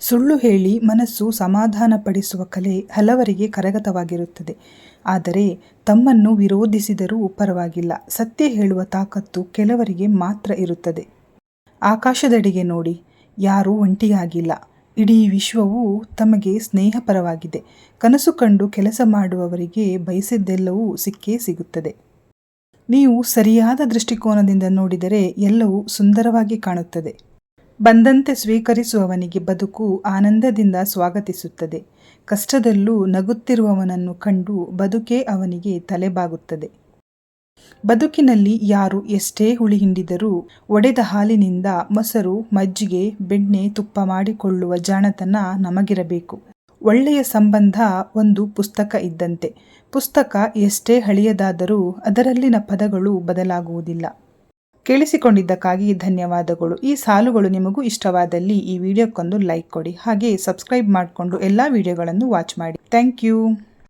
ಸುಳ್ಳು ಹೇಳಿ ಮನಸ್ಸು ಸಮಾಧಾನಪಡಿಸುವ ಕಲೆ ಹಲವರಿಗೆ ಕರಗತವಾಗಿರುತ್ತದೆ. ಆದರೆ ತಮ್ಮನ್ನು ವಿರೋಧಿಸಿದರೂ ಪರವಾಗಿಲ್ಲ. ಸತ್ಯ ಹೇಳುವ ತಾಕತ್ತು ಕೆಲವರಿಗೆ ಮಾತ್ರ ಇರುತ್ತದೆ. ಆಕಾಶದೆಡೆಗೆ ನೋಡಿ, ಯಾರೂ ಒಂಟಿಯಾಗಿಲ್ಲ. ಇಡೀ ವಿಶ್ವವು ತಮಗೆ ಸ್ನೇಹಪರವಾಗಿದೆ. ಕನಸು ಕಂಡು ಕೆಲಸ ಮಾಡುವವರಿಗೆ ಬಯಸಿದ್ದೆಲ್ಲವೂ ಸಿಕ್ಕೇ ಸಿಗುತ್ತದೆ. ನೀವು ಸರಿಯಾದ ದೃಷ್ಟಿಕೋನದಿಂದ ನೋಡಿದರೆ ಎಲ್ಲವೂ ಸುಂದರವಾಗಿ ಕಾಣುತ್ತದೆ. ಬಂದಂತೆ ಸ್ವೀಕರಿಸುವವನಿಗೆ ಬದುಕು ಆನಂದದಿಂದ ಸ್ವಾಗತಿಸುತ್ತದೆ. ಕಷ್ಟದಲ್ಲೂ ನಗುತ್ತಿರುವವನನ್ನು ಕಂಡು ಬದುಕೇ ಅವನಿಗೆ ತಲೆಬಾಗುತ್ತದೆ. ಬದುಕಿನಲ್ಲಿ ಯಾರು ಎಷ್ಟೇ ಹುಳಿ ಹಿಂಡಿದರೂ ಒಡೆದ ಹಾಲಿನಿಂದ ಮೊಸರು, ಮಜ್ಜಿಗೆ, ಬೆಣ್ಣೆ ತುಪ್ಪ ಮಾಡಿಕೊಳ್ಳುವ ಜಾಣತನ ನಮಗಿರಬೇಕು. ಒಳ್ಳೆಯ ಸಂಬಂಧ ಒಂದು ಪುಸ್ತಕ ಇದ್ದಂತೆ. ಪುಸ್ತಕ ಎಷ್ಟೇ ಹಳೆಯದಾದರೂ ಅದರಲ್ಲಿನ ಪದಗಳು ಬದಲಾಗುವುದಿಲ್ಲ. ಕೇಳಿಸಿಕೊಂಡಿದ್ದಕ್ಕಾಗಿ ಧನ್ಯವಾದಗಳು. ಈ ಸಾಲುಗಳು ನಿಮಗೂ ಇಷ್ಟವಾದಲ್ಲಿ ಈ ವಿಡಿಯೋಕ್ಕೊಂದು ಲೈಕ್ ಕೊಡಿ. ಹಾಗೆ ಸಬ್ಸ್ಕ್ರೈಬ್ ಮಾಡಿಕೊಂಡು ಎಲ್ಲ ವಿಡಿಯೋಗಳನ್ನು ವಾಚ್ ಮಾಡಿ. Thank you.